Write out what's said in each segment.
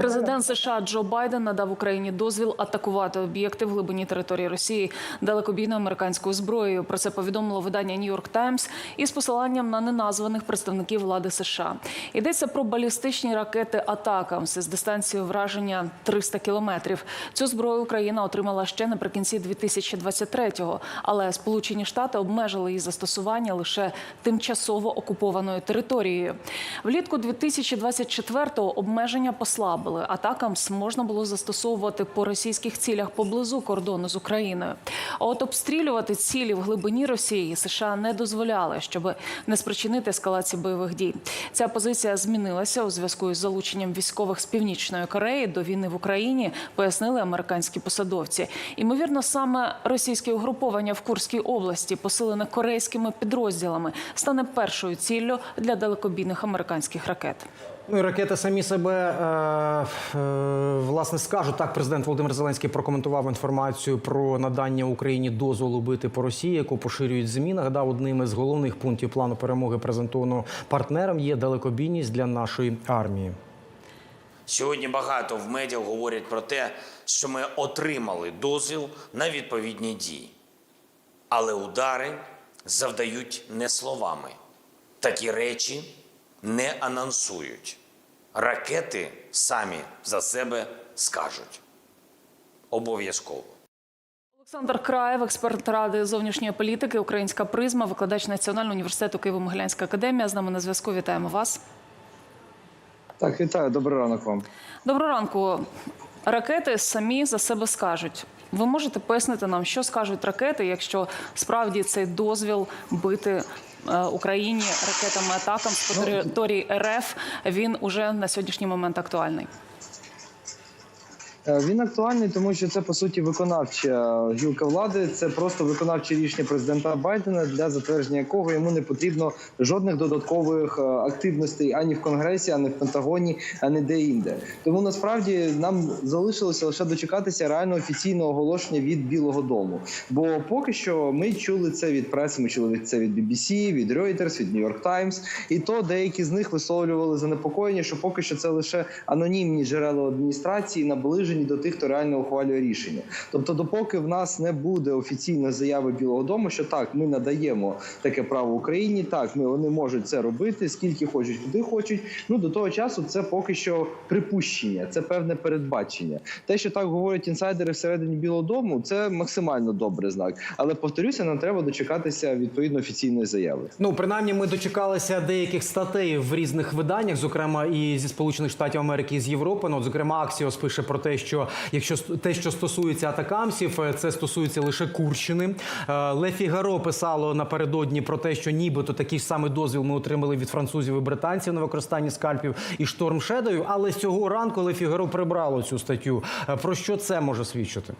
Президент США Джо Байден надав Україні дозвіл атакувати об'єкти в глибині території Росії далекобійною американською зброєю. Про це повідомило видання Нью-Йорк Таймс із посиланням на неназваних представників влади США. Йдеться про балістичні ракети Атакамс з дистанцією враження 300 кілометрів. Цю зброю Україна отримала ще наприкінці 2023-го, але Сполучені Штати обмежили її застосування лише тимчасово окупованою територією. Влітку 2024-го обмеження послабили. Атакамс можна було застосовувати по російських цілях поблизу кордону з Україною. А от обстрілювати цілі в глибині Росії США не дозволяли, щоб не спричинити ескалації бойових дій. Ця позиція змінилася у зв'язку із залученням військових з північної Кореї до війни в Україні, пояснили американські посадовці. Імовірно, саме російське угруповання в Курській області, посилене корейськими підрозділами, стане першою ціллю для далекобійних американських ракет. Ну і ракети самі себе е, е, власне скажуть. Так, президент Володимир Зеленський прокоментував інформацію про надання Україні дозволу бити по Росії, яку поширюють ЗМІ. Нагадав, одним із головних пунктів плану перемоги презентованого партнерам є далекобійність для нашої армії. Сьогодні багато в медіа говорять про те, що ми отримали дозвіл на відповідні дії. Але удари завдають не словами. Такі речі не анонсують. Ракети самі за себе скажуть. Обов'язково. Олександр Краєв, експерт ради зовнішньої політики, українська призма, викладач Національного університету Києво-Могилянська академія. З нами на зв'язку. Вітаємо вас. Так, вітаю, добрий ранок вам. Доброго ранку. Ракети самі за себе скажуть. Ви можете пояснити нам, що скажуть ракети, якщо справді цей дозвіл бити Україні ракетами атакам з території РФ він уже на сьогоднішній момент актуальний. Е, Він актуальний, тому що це по суті виконавча гілка влади. Це просто виконавче рішення президента Байдена, для затвердження якого йому не потрібно жодних додаткових е, активностей ані в конгресі, ані в Пентагоні, ані де інде. Тому насправді нам залишилося лише дочекатися реально офіційного оголошення від Білого Дому. Бо поки що ми чули це від преси, ми чули це від BBC, від Reuters, від New York Times. І то деякі з них висловлювали занепокоєння, що поки що це лише анонімні джерела адміністрації, наближені до тих, хто реально ухвалює рішення. Тобто, допоки в нас не буде офіційної заяви Білого Дому, що так, ми надаємо таке право Україні, так ми вони можуть це робити, скільки хочуть, куди хочуть. Ну до того часу це поки що припущення, це певне передбачення. Те, що так говорять інсайдери всередині Білого Дому, це максимально добрий знак. Але повторюся, нам треба дочекатися відповідно офіційної заяви. Ну, принаймні, ми дочекалися деяких статей в різних виданнях, зокрема і зі Сполучених Штатів Америки, і з Європи. Ну, от, зокрема, Аксіос пише про те, що якщо те, що стосується атакамсів, е, це стосується лише Курщини. Е, Ле Фігаро писало напередодні про те, що нібито такий ж самий дозвіл ми отримали від французів і британців на використання скальпів і штормшедою. Але цього ранку Ле Фігаро прибрало цю статтю. Е, Про що це може свідчити?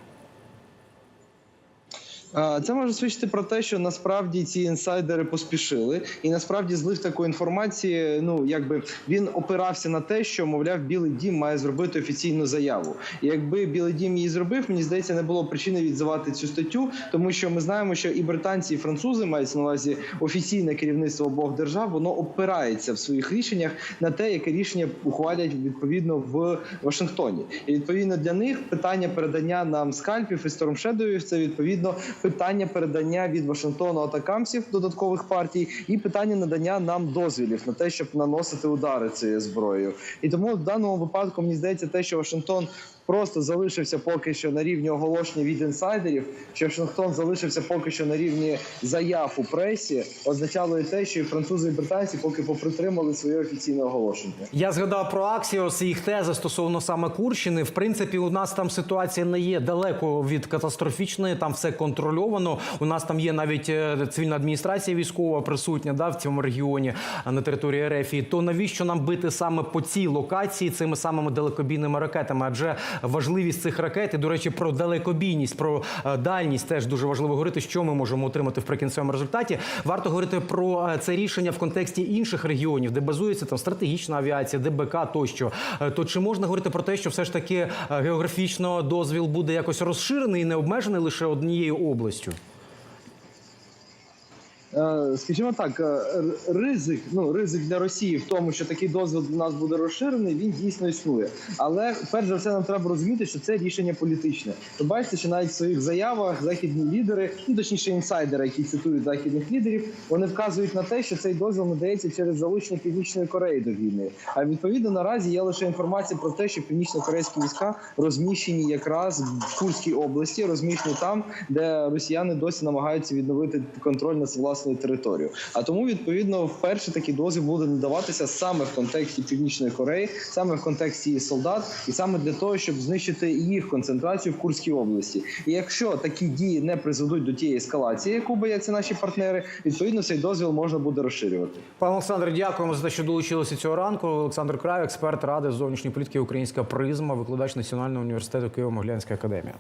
Це може свідчити про те, що насправді ці інсайдери поспішили, і насправді злив такої інформації. Ну якби він опирався на те, що мовляв, Білий Дім має зробити офіційну заяву. І якби Білий Дім її зробив, мені здається, не було причини відзивати цю статтю, тому що ми знаємо, що і британці, і французи мають на увазі офіційне керівництво обох держав. Воно опирається в своїх рішеннях на те, яке рішення ухвалять відповідно в Вашингтоні. І відповідно для них питання передання нам скальпів і стормшедовів це відповідно питання передання від Вашингтону атакамців додаткових партій, і питання надання нам дозвілів на те, щоб наносити удари цією зброєю. І тому в даному випадку мені здається, те, що Вашингтон. Просто залишився поки що на рівні оголошення від інсайдерів, що Вашингтон залишився поки що на рівні заяв у пресі, означало і те, що і французи і британці поки попритримали своє офіційне оголошення. Я згадав про Аксіос і їх тези стосовно саме Курщини. В принципі, у нас там ситуація не є далеко від катастрофічної. Там все контрольовано. У нас там є навіть е, цивільна адміністрація військова присутня да, в цьому регіоні на території РФ. То навіщо нам бити саме по цій локації цими самими далекобійними ракетами? Адже важливість цих ракет і, до речі, про далекобійність, про е, дальність теж дуже важливо говорити, що ми можемо отримати в прикінцевому результаті. Варто говорити про е, це рішення в контексті інших регіонів, де базується там стратегічна авіація, ДБК тощо. Е, То чи можна говорити про те, що все ж таки географічно дозвіл буде якось розширений і не обмежений лише однією областю? Е, Скажімо так, е, ризик, ну ризик для Росії в тому, що такий дозвіл до нас буде розширений, він дійсно існує. Але перш за все нам треба розуміти, що це рішення політичне. Ви бачите, що навіть в своїх заявах західні лідери, ну точніше інсайдери, які цитують західних лідерів, вони вказують на те, що цей дозвіл надається через залучення Північної Кореї до війни. А відповідно наразі є лише інформація про те, що північно-корейські війська розміщені якраз в Курській області, розміщені там, де росіяни досі намагаються відновити контроль над власною територією. А тому відповідно вперше такий дозвіл буде надаватися саме в контексті Північної Кореї, саме в контексті її солдат, і саме для того, щоб знищити їх концентрацію в Курській області. І якщо такі дії не призведуть до тієї ескалації, яку бояться наші партнери, відповідно цей дозвіл можна буде розширювати. Пане Олександре, дякуємо за те, що долучилися цього ранку. Олександр Край, експерт ради зовнішньої політики Українська призма, викладач Національного університету Києво-Могилянська академія.